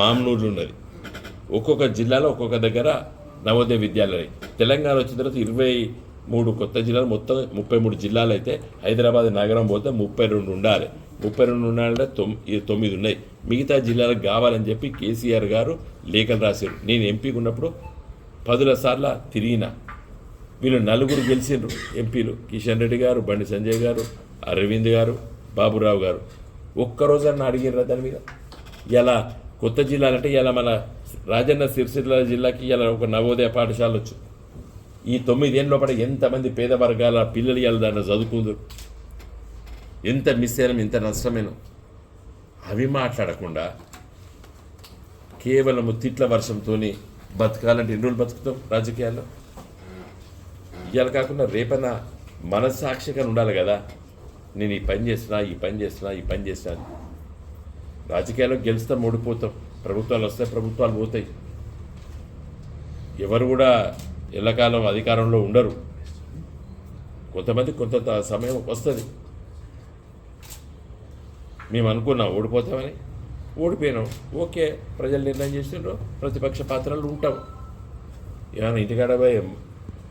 మామ్నూరు ఉన్నది. ఒక్కొక్క జిల్లాలో ఒక్కొక్క దగ్గర నవోదయ విద్యాలయం తెలంగాణ వచ్చిన తర్వాత ఇరవై మూడు కొత్త జిల్లాలు మొత్తం ముప్పై మూడు జిల్లాలు అయితే హైదరాబాద్ నగరం పోతే ముప్పై రెండు ఉండాలి. ముప్పై రెండు ఉండాలంటే తొమ్ తొమ్మిది ఉన్నాయి. మిగతా జిల్లాలకు కావాలని చెప్పి కేసీఆర్ గారు లేఖలు రాశారు నేను ఎంపీకి ఉన్నప్పుడు పదుల సార్ల తిరిగిన. వీళ్ళు నలుగురు గెలిచిండ్రు ఎంపీలు. కిషన్ రెడ్డి గారు బండి సంజయ్ గారు అరవింద్ గారు బాబురావు గారు. ఒక్కరోజన్నా అడిగిర్రా దాని మీద? ఇలా కొత్త జిల్లాలంటే ఇలా మన రాజన్న సిరిసిల్ల జిల్లాకి ఇలా ఒక నవోదయ పాఠశాల వచ్చు. ఈ తొమ్మిదేళ్ళ లోపల ఎంతమంది పేద వర్గాల పిల్లలు ఇలా దాన్ని చదువుకుందరు? ఎంత మిస్ అయినా ఎంత నష్టమైన? అవి మాట్లాడకుండా కేవలము తిట్ల వర్షంతో బతకాలంటే ఎన్ని రోజులు బతుకుతాం రాజకీయాల్లో? ఇవాళ కాకుండా రేపన మనస్సాక్షిగా ఉండాలి కదా. నేను ఈ పని చేస్తున్నా ఈ పని చేస్తున్నా ఈ పని చేసినా రాజకీయాల్లో గెలుస్తాం ఓడిపోతాం ప్రభుత్వాలు వస్తాయి ప్రభుత్వాలు పోతాయి. ఎవరు కూడా ఎల్లకాలం అధికారంలో ఉండరు. కొంతమంది కొంత సమయం వస్తుంది. మేము అనుకున్నాం ఓడిపోతామని. ఓడిపోయినాం. ఓకే ప్రజలు నిర్ణయం చేసిండ్రు. ప్రతిపక్ష పాత్రలు ఉంటాం. ఏమైనా ఇంటికాడ పోయి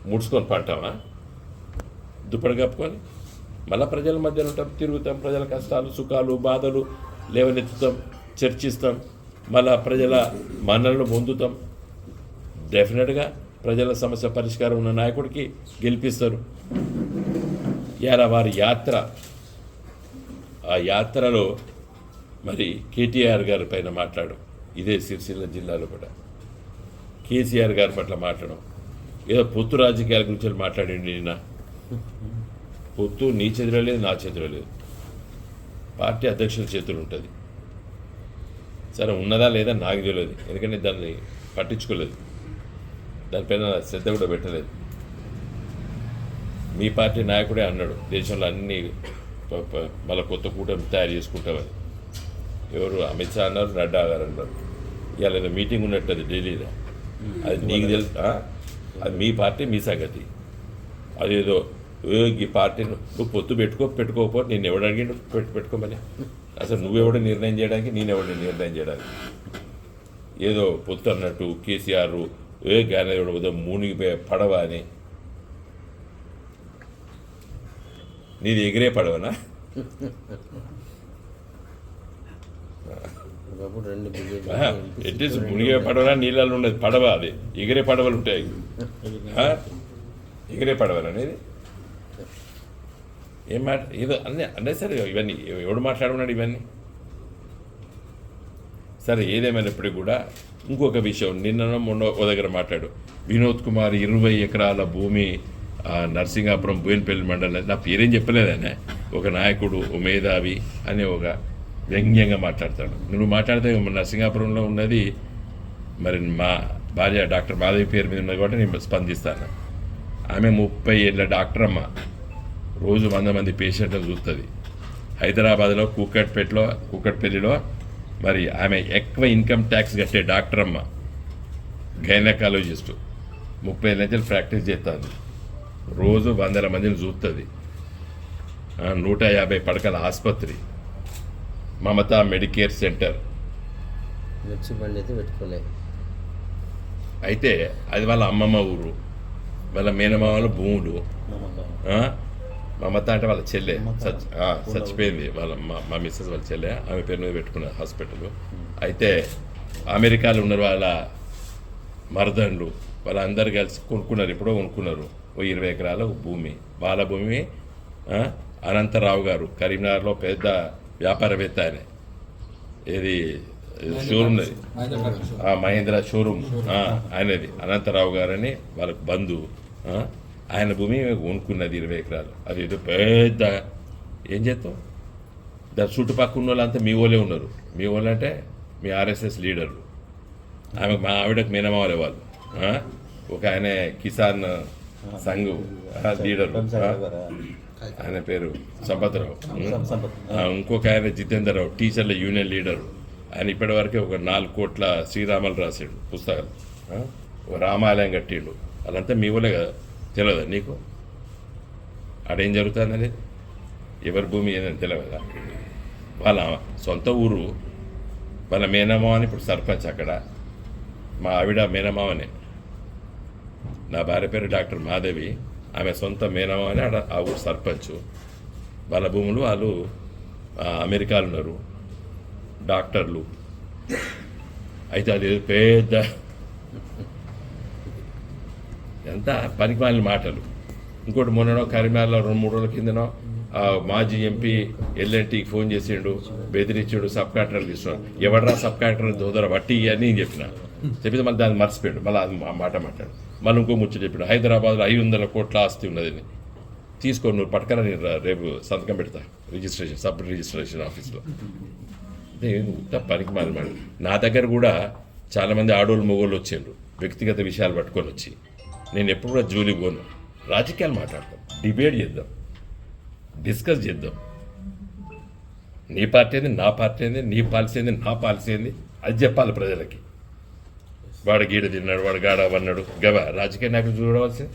ముడుచుకొని పంటామా? దుప్పటి కప్పుకొని. మళ్ళీ ప్రజల మధ్యలో ఉంటాం. తిరుగుతాం. ప్రజల కష్టాలు సుఖాలు బాధలు లేవనెత్తుతాం చర్చిస్తాం మళ్ళా ప్రజల మన్నలను పొందుతాం. డెఫినెట్గా ప్రజల సమస్య పరిష్కారం ఉన్న నాయకుడికి గెలిపిస్తారు. ఇలా వారి యాత్ర ఆ యాత్రలో మరి కేటీఆర్ గారి పైన మాట్లాడడం ఇదే సిరిసిల్ల జిల్లాలో కూడా. కేసీఆర్ గారి పట్ల మాట్లాడడం. ఏదో పొత్తు రాజకీయాల గురించి మాట్లాడండి నిన్న. పొత్తు నీ చేతిలో లేదు నా చేతిలో లేదు. పార్టీ అధ్యక్షుల చేతులు ఉంటుంది. సరే ఉన్నదా లేదా నాకు తెలియదు. ఎందుకంటే దాన్ని పట్టించుకోలేదు. దానిపైన శ్రద్ధ కూడా పెట్టలేదు. మీ పార్టీ నాయకుడే అన్నాడు దేశంలో అన్ని మళ్ళీ కొత్త కూటమి తయారు చేసుకుంటామని. ఎవరు? అమిత్ షా అన్నారు నడ్డా గారు అన్నారు. ఇవాళ ఏదో మీటింగ్ ఉన్నట్టు అది ఢిల్లీలో అది నీకు తెలుసు? అది మీ పార్టీ మీ సంగతి. అదేదో ఈ పార్టీని నువ్వు పొత్తు పెట్టుకో పెట్టుకోకపోతే నేను ఎవడు అడిగిండు పెట్టు పెట్టుకోమని. అసలు నువ్వెవడు నిర్ణయం చేయడానికి నేను ఎవడు నిర్ణయం చేయడానికి. ఏదో పొత్తు అన్నట్టు కేసీఆర్ ఏ గానేవాడు ఏదో మునిగిపోయే పడవ అని. నీది ఎగిరే పడవనా? ఒకప్పుడు రెండు బీజేపీ ఎట్ ఈస్ మునిగే పడవ నీళ్ళలో ఉండేది పడవ అది. ఎగిరే పడవలు ఉంటాయి? ఎగిరే పడవలు. అనేది ఏం మాట ఏదో అన్నీ అన్నీ సరే ఇవన్నీ ఎవడు మాట్లాడుకున్నాడు ఇవన్నీ? సరే ఏదేమైనప్పటికీ కూడా ఇంకొక విషయం నిన్న మొన్న ఓ దగ్గర మాట్లాడు. వినోద్ కుమార్ ఇరవై ఎకరాల భూమి ఆ, నర్సింగాపురం బోయినపల్లి మండలం నా పేరేం చెప్పలేదనే ఒక నాయకుడు ఓ మేధావి అని ఒక వ్యంగ్యంగా మాట్లాడతాడు. నువ్వు మాట్లాడితే నర్సింగాపురంలో ఉన్నది మరి మా భార్య డాక్టర్ మాధవి పేరు మీద ఉన్నది కాబట్టి నేను స్పందిస్తాను. ఆమె ముప్పై ఏళ్ళ డాక్టర్ అమ్మ రోజు వంద మంది పేషెంట్లను చూస్తుంది హైదరాబాద్లో కూకట్పేటలో కూకట్పల్లిలో మరి ఆమె ఎక్కువ ఇన్కమ్ ట్యాక్స్ కట్టే డాక్టర్ అమ్మ గైనకాలజిస్టు. ముప్పై లక్షలు ప్రాక్టీస్ చేస్తుంది రోజు వందల మందిని చూస్తుంది నూట యాభై పడకల ఆసుపత్రి మమతా మెడికేర్ సెంటర్. అయితే పెట్టుకోలే అయితే అది వాళ్ళ అమ్మమ్మ ఊరు వాళ్ళ మేనమామల భూములు? మమత అంటే వాళ్ళ చెల్లె. చచ్చి చచ్చిపోయింది. వాళ్ళ మా మిస్సెస్ వాళ్ళ చెల్లె. ఆమె పేరు మీద పెట్టుకున్నారు హాస్పిటల్. అయితే అమెరికాలో ఉన్నారు వాళ్ళ మరదండ్లు వాళ్ళందరూ కలిసి కొనుక్కున్నారు. ఎప్పుడో కొనుక్కున్నారు. ఓ ఇరవై ఎకరాల భూమి. వాళ్ళ భూమి అనంతరావు గారు కరీంనగర్లో పెద్ద వ్యాపారవేత్త ఆయన. ఏది షోరూమ్ మహేంద్ర షోరూమ్. ఆయనది. అనంతరావు గారని వాళ్ళకి బంధువు. ఆయన భూమి కొనుక్కున్నది ఇరవై ఎకరాలు. అది ఏదో పెద్ద ఏం చేస్తాం? దాని చుట్టుపక్కల ఉన్న వాళ్ళంతా మీ వాళ్ళే ఉన్నారు. మీ వాళ్ళు అంటే మీ ఆర్ఎస్ఎస్ లీడర్లు. ఆమె మా ఆవిడకు మేనమావలే వాళ్ళు? ఒక ఆయన కిసాన్ సంఘ్ లీడరు? ఆయన పేరు సంపత్రావు. ఇంకొక ఆయన జితేందర్ రావు టీచర్ల యూనియన్ లీడరు. ఆయన ఇప్పటి వరకే ఒక నాలుగు కోట్ల శ్రీరామలు రాశాడు పుస్తకాలు. రామాలయం కట్టిండు. అదంతా మీ వాళ్ళే కదా. తెలియదా నీకు? ఆడేం జరుగుతుందని ఎవరి భూమి ఏదని తెలియదా వాళ్ళ సొంత ఊరు వాళ్ళ మేనమావని ఇప్పుడు సర్పంచ్ అక్కడ. మా ఆవిడ మేనమావనే నా భార్య పేరు డాక్టర్ మాధవి. ఆమె సొంత మేనమావని ఆడ ఆ ఊరు సర్పంచ్. వాళ్ళ భూములు వాళ్ళు అమెరికాలు అమెరికాలో ఉన్నారు. డాక్టర్లు. అయితే అది పెద్ద ఎంత పనికిమాలిన మాటలు. ఇంకోటి మొన్ననో కరీంనగర్లో రెండు మూడు రోజుల కిందనో మాజీ ఎంపీ ఎల్ఎన్టీకి ఫోన్ చేసిండు బెదిరించాడు సబ్ కాంట్రాక్టర్ తీసుకున్నాడు. ఎవడరా సబ్ కాంట్రాక్టర్ దోదర వట్టి అని నేను చెప్పిన. చెప్పితే మళ్ళీ దాన్ని మర్చిపోయాడు. మళ్ళీ అది ఆ మాట మాట్లాడు. మళ్ళీ ఇంకో ముచ్చట చెప్పాడు. హైదరాబాద్లో ఐదు వందల కోట్ల ఆస్తి ఉన్నది తీసుకో నువ్వు పట్టుకరా నేను రేపు సంతకం పెడతా. రిజిస్ట్రేషన్ సబ్ రిజిస్ట్రేషన్ ఆఫీస్లో. పనికి మాలి మాట నా దగ్గర కూడా చాలామంది ఆడోళ్ళు మొగోళ్ళు వచ్చిండ్రు వ్యక్తిగత విషయాలు పట్టుకొని వచ్చి. నేను ఎప్పుడు కూడా జూలి పోను. రాజకీయాలు మాట్లాడతాం. డిబేట్ చేద్దాం. డిస్కస్ చేద్దాం. నీ పార్టీ ఏంది? నా పార్టీ ఏంది? నీ పాలసీ ఏంది? నా పాలసీ ఏంది? అది చెప్పాలి ప్రజలకి. వాడు గీడ తిన్నాడు వాడు గాడ అన్నాడు గవ రాజకీయ నాయకులు చూడవలసింది.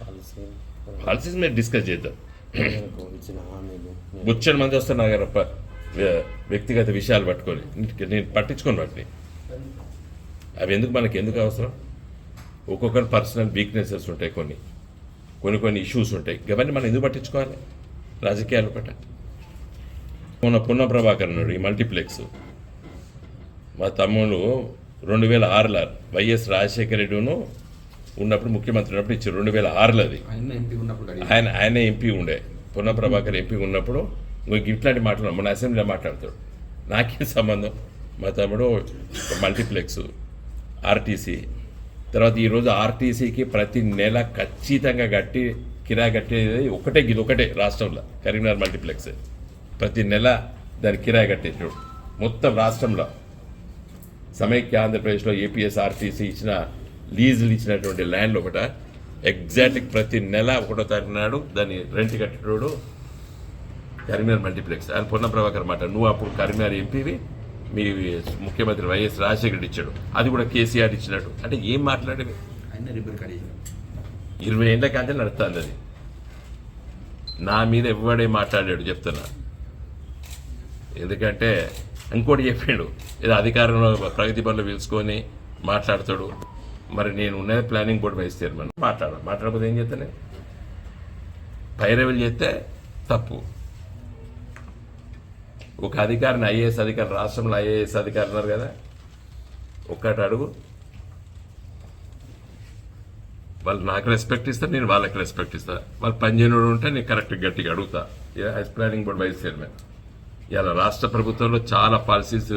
పాలసీ. పాలసీస్ మీద డిస్కస్ చేద్దాం. ముచ్చని మంది వస్తారు నా దగ్గర ప- వ్య- వ్యక్తిగత విషయాలు పట్టుకొని. నేను పట్టించుకొని వాటిని. అవి ఎందుకు మనకి ఎందుకు అవసరం? ఒక్కొక్కరి పర్సనల్ వీక్నెసెస్ ఉంటాయి కొన్ని. కొన్ని కొన్ని ఇష్యూస్ ఉంటాయి. ఇవన్నీ మనం ఎందుకు పట్టించుకోవాలి? రాజకీయాలు పట్ట మొన్న పున్న ప్రభాకర్ ఉన్నాడు ఈ మల్టీప్లెక్స్ మా తమ్ముడు రెండు వేల ఆరులో వైఎస్ రాజశేఖర రెడ్డిను ఉన్నప్పుడు ముఖ్యమంత్రి ఉన్నప్పుడు ఇచ్చారు. రెండు వేల ఆరులో అది. ఆయన ఎంపీ ఉన్నప్పుడు అడిగారు. ఆయన ఆయన ఎంపీ ఉండే. పున్న ప్రభాకర్ ఎంపీ ఉన్నప్పుడు ఇట్లాంటి మాట్లాడు మన అసెంబ్లీలో మాట్లాడతాడు. నాకేం సంబంధం? మా తమ్ముడు మల్టీప్లెక్స్ ఆర్టీసీ తర్వాత ఈరోజు ఆర్టీసీకి ప్రతి నెల ఖచ్చితంగా కట్టి కిరాయి కట్టేది ఒకటే ఇది ఒకటే రాష్ట్రంలో కరీంనగర్ మల్టీప్లెక్స్. ప్రతి నెల దాని కిరాయి కట్టేది మొత్తం రాష్ట్రంలో. సమైక్య ఆంధ్రప్రదేశ్లో ఏపీఎస్ ఆర్టీసీ ఇచ్చిన లీజులు ఇచ్చినటువంటి ల్యాండ్ ఒకట. ఎగ్జాక్ట్ ప్రతి నెల ఒకటో తారీఖు నాడు దాన్ని రెంట్ కట్టేటోడు కరీంనగర్ మల్టీప్లెక్స్. అది పొన్న ప్రభాకర్ మాట. నువ్వు అప్పుడు కరీంనగర్ ఎంపీవి మీ ముఖ్యమంత్రి వైఎస్ రాజశేఖర్ రెడ్డి ఇచ్చాడు. అది కూడా కేసీఆర్ ఇచ్చినట్టు. అంటే ఏం మాట్లాడేవి ఇరవై ఏళ్ళ కంటే నడుస్తుంది అది. నా మీద ఎవడే మాట్లాడాడు చెప్తున్నా. ఎందుకంటే ఇంకోటి చెప్పిండు. ఏదో అధికారంలో ప్రగతి పనులు పిలుచుకొని మాట్లాడతాడు. మరి నేను ఉన్నది ప్లానింగ్ బోర్డు వైస్ చైర్మన్. మాట్లాడ. మాట్లాడకపోతే ఏం చేస్తానే? పైరవీలు చేస్తే తప్పు. ఒక అధికారిని ఐఏఎస్ అధికారి రాష్ట్రంలో ఐఏఎస్ అధికారి ఉన్నారు కదా. ఒక్కటి అడుగు. వాళ్ళు నాకు రెస్పెక్ట్ ఇస్తారు నేను వాళ్ళకి రెస్పెక్ట్ ఇస్తాను వాళ్ళు పని ఉంటే నేను కరెక్ట్ గట్టిగా అడుగుతా. హైస్ ప్లానింగ్ బోర్డ్ వైస్ చైర్మన్. ఇలా రాష్ట్ర ప్రభుత్వంలో చాలా పాలసీస్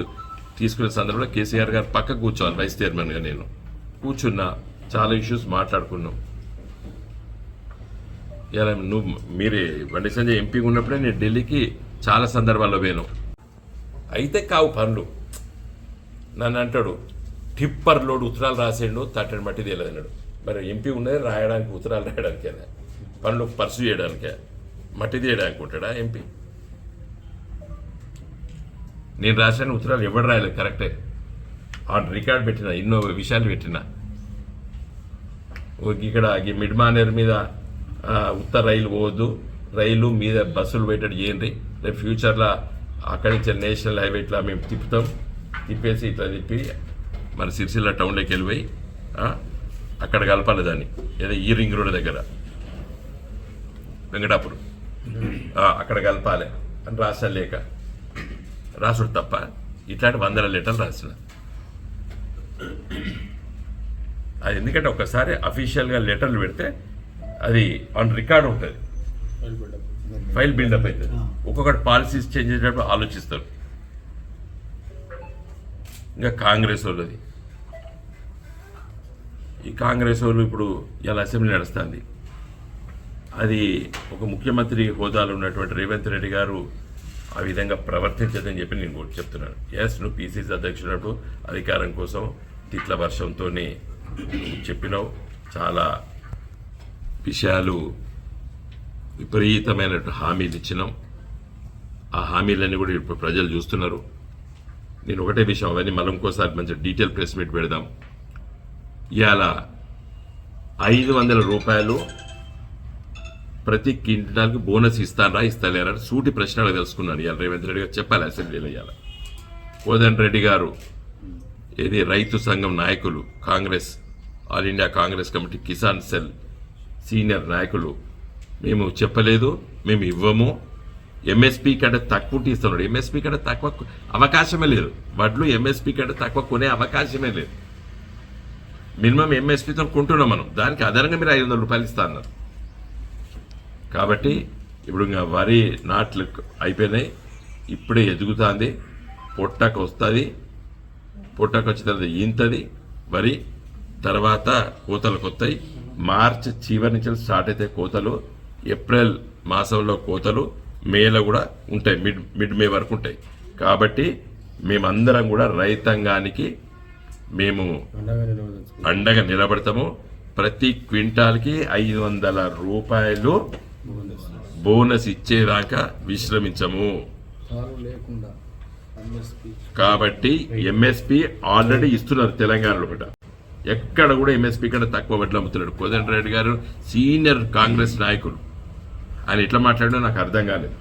తీసుకునే సందర్భంలో కేసీఆర్ గారు పక్క కూర్చోవాలి వైస్ చైర్మన్గా నేను. కూర్చున్నా చాలా ఇష్యూస్ మాట్లాడుకున్నాం. ఇలా నువ్వు మీరే బండి సంజయ్ ఎంపీ ఉన్నప్పుడే నేను ఢిల్లీకి చాలా సందర్భాల్లో పోయాను అయితే కావు పనులు నన్ను అంటాడు టిప్పర్ లోడ్ ఉత్తరాలు రాసేయండు తట్టని బట్టి తెలియదన్నాడు మరి ఎంపీ ఉన్నది రాయడానికి ఉత్తరాలు రాయడానికేనా పనులు పర్సు చేయడానికే. మట్టి తీయడానికి ఉంటాడా ఎంపీ? నేను రాసిన ఉత్తరాలు ఎవడు రాయలేదు కరెక్టే. ఆన్ రికార్డ్ పెట్టిన ఎన్నో విషయాలు పెట్టిన. ఓ ఇక్కడ ఈ మిడ్ మానేర్ మీద ఉత్తర రైలు పోవద్దు. రైలు మీద బస్సులు పెట్టడం చేయండి. రేపు ఫ్యూచర్లో అక్కడి నుంచి నేషనల్ హైవే ఇట్లా మేము తిప్పుతాం. తిప్పేసి ఇట్లా తిప్పి మన సిరిసిల్ల టౌన్లోకి వెళ్ళిపోయి అక్కడ కలపాలి దాన్ని. ఏదో ఈ రింగ్ రోడ్ దగ్గర. వెంకటాపురం. అక్కడ కలపాలి అని రాసాను లేక. రాసుడు తప్ప ఇట్లాంటి వందల లీటర్లు రాసిన. అది ఎందుకంటే ఒకసారి అఫీషియల్గా లెటర్లు పెడితే అది ఆన్ రికార్డ్ ఉంటుంది. ఫైల్ బిల్డప్ అవుతుంది. ఒక్కొక్కటి పాలసీస్ చేంజ్ చేసేటప్పుడు ఆలోచిస్తారు. ఇంకా కాంగ్రెస్ వాళ్ళది ఈ కాంగ్రెస్ వాళ్ళు ఇప్పుడు ఇలా అసెంబ్లీ నడుస్తుంది. అది ఒక ముఖ్యమంత్రి హోదాలో ఉన్నటువంటి రేవంత్ రెడ్డి గారు ఆ విధంగా ప్రవర్తించదని చెప్పి నేను కూడా చెప్తున్నాను. ఎస్ నువ్వు పీసీసీ అధ్యక్షుడు అధికారం కోసం తిట్ల వర్షంతో చెప్పినావు. చాలా విషయాలు విపరీతమైన హామీలు ఇచ్చినాం. ఆ హామీలన్నీ కూడా ఇప్పుడు ప్రజలు చూస్తున్నారు. నేను ఒకటే విషయం అవన్నీ మనం ఇంకోసారి మంచి డీటెయిల్ ప్రెస్ మీట్ పెడదాం. ఇవాళ ఐదు వందల రూపాయలు ప్రతి క్వింటాల్కి బోనస్ ఇస్తారా ఇస్తలేరా సూటి ప్రశ్నలు తెలుసుకున్నాను. ఇవాళ రేవంత్ రెడ్డి గారు చెప్పాలి అసెంబ్లీలో ఇవాళ. కోదండ రెడ్డి గారు ఏది రైతు సంఘం నాయకులు Congress all India Congress committee Kisan cell senior నాయకులు మేము చెప్పలేదు మేము ఇవ్వము. ఎంఎస్పి కంటే తక్కువ తీస్తున్నాడు ఎంఎస్పి కంటే తక్కువ అవకాశమే లేదు. వడ్లు ఎంఎస్పి కంటే తక్కువ కొనే అవకాశమే లేదు. మినిమం ఎంఎస్పితో కొంటున్నాం మనం. దానికి అదనంగా మీరు ఐదు వందల రూపాయలు ఇస్తా అన్నారు. కాబట్టి ఇప్పుడు ఇంకా వరి నాట్లు అయిపోయినాయి. ఇప్పుడే ఎదుగుతుంది. పొట్టకు వస్తుంది. పొట్టకు వచ్చిన తర్వాత ఈంతది. వరి తర్వాత కోతలకు వస్తాయి మార్చి చివరి నుంచి స్టార్ట్ అయితే కోతలు. ఏప్రిల్ మాసంలో కోతలు మేలో కూడా ఉంటాయి. మిడ్ మిడ్ మే వరకు ఉంటాయి. కాబట్టి మేమందరం కూడా రైతాంగానికి మేము అండగా నిలబడతాము. ప్రతి క్వింటాల్కి ఐదు వందల రూపాయలు బోనస్ ఇచ్చేదాకా విశ్రమించము. కాబట్టి ఎంఎస్పి ఆల్రెడీ ఇస్తున్నారు తెలంగాణలో కూడా. ఎక్కడ కూడా ఎంఎస్పి కంటే తక్కువ వడ్లు అమ్ముతున్నాడు. కోదండరెడ్డి గారు సీనియర్ కాంగ్రెస్ నాయకులు. ఆయన ఎట్లా మాట్లాడడం నాకు అర్థం కాలేదు.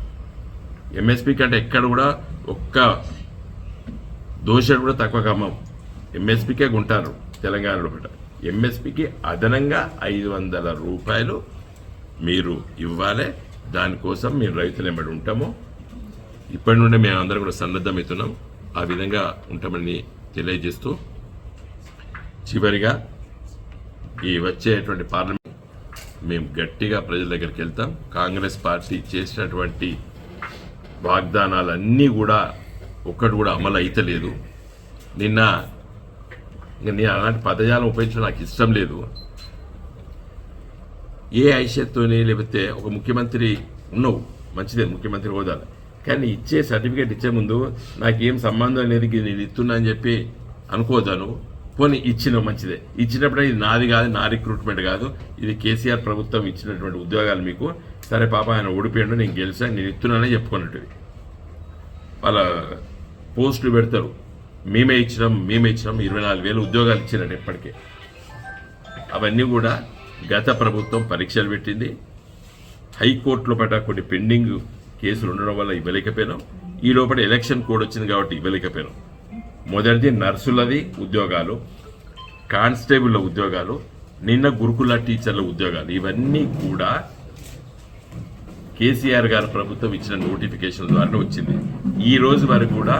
ఎంఎస్పి కంటే ఎక్కడ కూడా ఒక్క దోషుడు కూడా తక్కువ కమ్మం ఎంఎస్పికే ఉంటారు తెలంగాణలో కూడా ఎంఎస్పికి అదనంగా ఐదు వందల రూపాయలు మీరు ఇవ్వాలి. దానికోసం మేము రైతులు ఎంబడి ఉంటాము. ఇప్పటి నుండి మేము అందరం కూడా సన్నద్ధమవుతున్నాం ఆ విధంగా ఉంటామని తెలియజేస్తూ చివరిగా ఈ వచ్చేటువంటి పార్లమెంట్ మేము గట్టిగా ప్రజల దగ్గరికి వెళ్తాం. కాంగ్రెస్ పార్టీ చేసినటువంటి వాగ్దానాలన్నీ కూడా ఒక్కటి కూడా అమలు అయితలేదు. నిన్న నేను అలాంటి పదజాలం ఉపయోగించడం నాకు ఇష్టం లేదు. ఏ ఐషత్తోని లేకపోతే ఒక ముఖ్యమంత్రి ఉన్నావు. మంచిదే ముఖ్యమంత్రి హోదా. కానీ ఇచ్చే సర్టిఫికేట్ ఇచ్చే ముందు నాకేం సంబంధం లేదు నేను ఇస్తున్నా అని చెప్పి అనుకోదాను పోనీ ఇచ్చిన మంచిదే. ఇచ్చినప్పుడే ఇది నాది కాదు నా రిక్రూట్మెంట్ కాదు. ఇది కేసీఆర్ ప్రభుత్వం ఇచ్చినటువంటి ఉద్యోగాలు మీకు. సరే పాప ఆయన ఓడిపోయాడు నేను గెలిచాను నేను ఇస్తున్నానని చెప్పుకున్నట్టువి వాళ్ళ పోస్టులు పెడతారు. మేమే ఇచ్చినాం మేమే ఇచ్చినాం ఇరవై నాలుగు వేలు ఉద్యోగాలు ఇచ్చినట్టు ఇప్పటికే. అవన్నీ కూడా గత ప్రభుత్వం పరీక్షలు పెట్టింది. హైకోర్టులో పట్ల కొన్ని పెండింగ్ కేసులు ఉండడం వల్ల ఇవ్వలేకపోయినాం. ఈ లోపల ఎలక్షన్ కోడ్ వచ్చింది కాబట్టి ఇవ్వలేకపోయినాం. మొదటిది నర్సులది ఉద్యోగాలు కానిస్టేబుల్ల ఉద్యోగాలు నిన్న గురుకుల టీచర్ల ఉద్యోగాలు. ఇవన్నీ కూడా కేసీఆర్ గారి ప్రభుత్వం ఇచ్చిన నోటిఫికేషన్ ద్వారా వచ్చింది. ఈ రోజు వరకు కూడా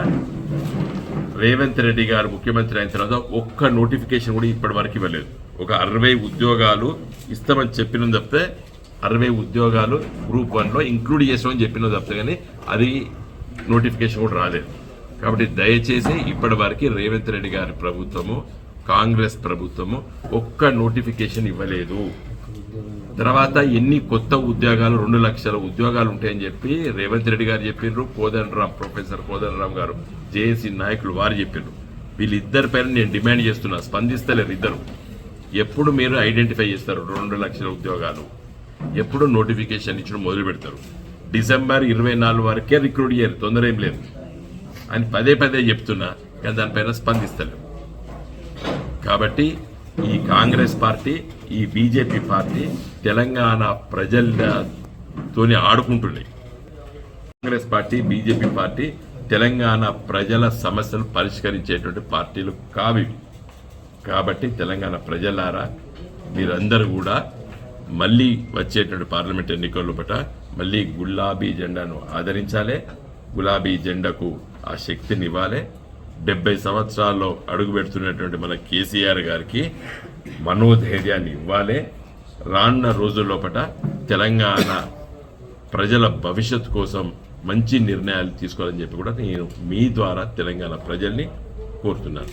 రేవంత్ రెడ్డి గారు ముఖ్యమంత్రి అయిన తర్వాత ఒక్క నోటిఫికేషన్ కూడా ఇప్పటి వరకు ఇవ్వలేదు. ఒక అరవై ఉద్యోగాలు ఇస్తామని చెప్పిన తప్పితే అరవై ఉద్యోగాలు గ్రూప్ వన్లో ఇంక్లూడ్ చేసామని చెప్పిన తప్పితే కానీ అది నోటిఫికేషన్ కూడా రాలేదు. కాబట్టి దయచేసి ఇప్పటి వరకు రేవంత్ రెడ్డి గారి ప్రభుత్వము కాంగ్రెస్ ప్రభుత్వము ఒక్క నోటిఫికేషన్ ఇవ్వలేదు. తర్వాత ఎన్ని కొత్త ఉద్యోగాలు రెండు లక్షల ఉద్యోగాలు ఉంటాయని చెప్పి రేవంత్ రెడ్డి గారు చెప్పిర్రు కోదండరామ్ ప్రొఫెసర్ కోదండరామ్ గారు జేఏసీ నాయకులు వారు చెప్పిండ్రు వీళ్ళిద్దరి పైన నేను డిమాండ్ చేస్తున్నా స్పందిస్తలేరు ఇద్దరు. ఎప్పుడు మీరు ఐడెంటిఫై చేస్తారు రెండు లక్షల ఉద్యోగాలు? ఎప్పుడు నోటిఫికేషన్ ఇచ్చడం మొదలు పెడతారు డిసెంబర్ ఇరవై నాలుగు వరకే రిక్రూట్ చేయరు తొందర ఏం లేదు. అని పదే పదే చెప్తున్నా కానీ దానిపైన స్పందిస్తలేరు కాబట్టి ఈ కాంగ్రెస్ పార్టీ ఈ బీజేపీ పార్టీ తెలంగాణ ప్రజలతోనే ఆడుకుంటున్నాయి. Congress party BJP party Telangana ప్రజల సమస్యలు పరిష్కరించేటువంటి పార్టీలు కావి కాబట్టి తెలంగాణ ప్రజలారా మీరందరూ కూడా మళ్ళీ వచ్చేటువంటి పార్లమెంట్ ఎన్నికల్లో పట మళ్ళీ గులాబీ జెండాను ఆదరించాలి. గులాబీ జెండకు ఆ శక్తినివ్వాలి డెబ్బై సంవత్సరాల్లో అడుగు పెడుతున్నటువంటి మన కేసీఆర్ గారికి మనోధైర్యాన్ని ఇవ్వాలి. రానున్న రోజుల్లోపట తెలంగాణ ప్రజల భవిష్యత్తు కోసం మంచి నిర్ణయాలు తీసుకోవాలని చెప్పి కూడా నేను మీ ద్వారా తెలంగాణ ప్రజల్ని కోరుతున్నాను.